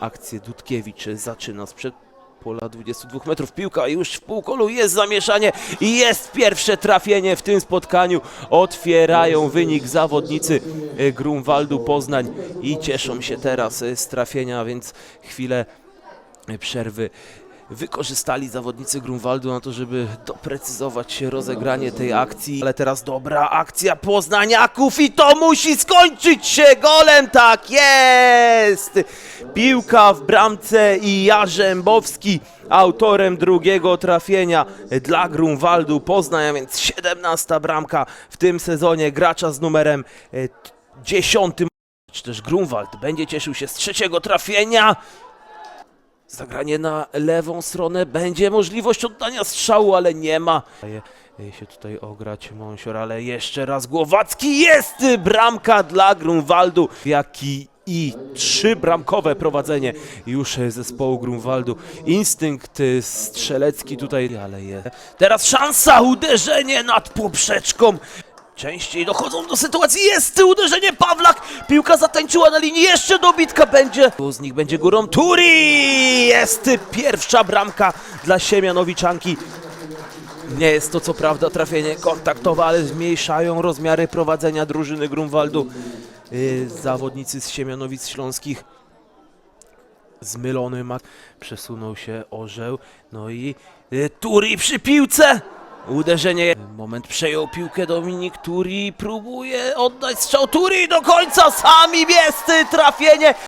Akcję Dudkiewicz zaczyna sprzed pola 22 metrów. Piłka już w półkolu, jest zamieszanie i jest pierwsze trafienie w tym spotkaniu. Otwierają wynik zawodnicy e, Grunwaldu Poznań i cieszą się teraz e, z trafienia, więc chwilę e, przerwy wykorzystali zawodnicy Grunwaldu na to, żeby doprecyzować rozegranie tej akcji. Ale teraz dobra akcja Poznaniaków i to musi skończyć się golem, tak jest! Piłka w bramce i Jarzębowski autorem drugiego trafienia dla Grunwaldu Poznań, a więc 17 bramka w tym sezonie gracza z numerem e, t- 10. Czy też Grunwald będzie cieszył się z trzeciego trafienia. Zagranie na lewą stronę. Będzie możliwość oddania strzału, ale nie ma. Daje się tutaj ograć Monsior, ale jeszcze raz Głowacki. Jest bramka dla Grunwaldu. Jaki i trzy bramkowe prowadzenie już zespołu Grunwaldu. Instynkt strzelecki tutaj, ale jest. Teraz szansa, uderzenie nad poprzeczką. Częściej dochodzą do sytuacji, jest uderzenie Pawlak, piłka zatańczyła na linii, jeszcze dobitka będzie. Z nich będzie górą Turi, jest pierwsza bramka dla Siemianowiczanki. Nie jest to co prawda trafienie kontaktowe, ale zmniejszają rozmiary prowadzenia drużyny Grunwaldu. Yy, zawodnicy z Siemianowic Śląskich zmylony mak. Przesunął się orzeł. No i y, Turi przy piłce. Uderzenie. Moment przejął piłkę Dominik Turi. Próbuje oddać strzał Turi do końca. Sami jest y, trafienie.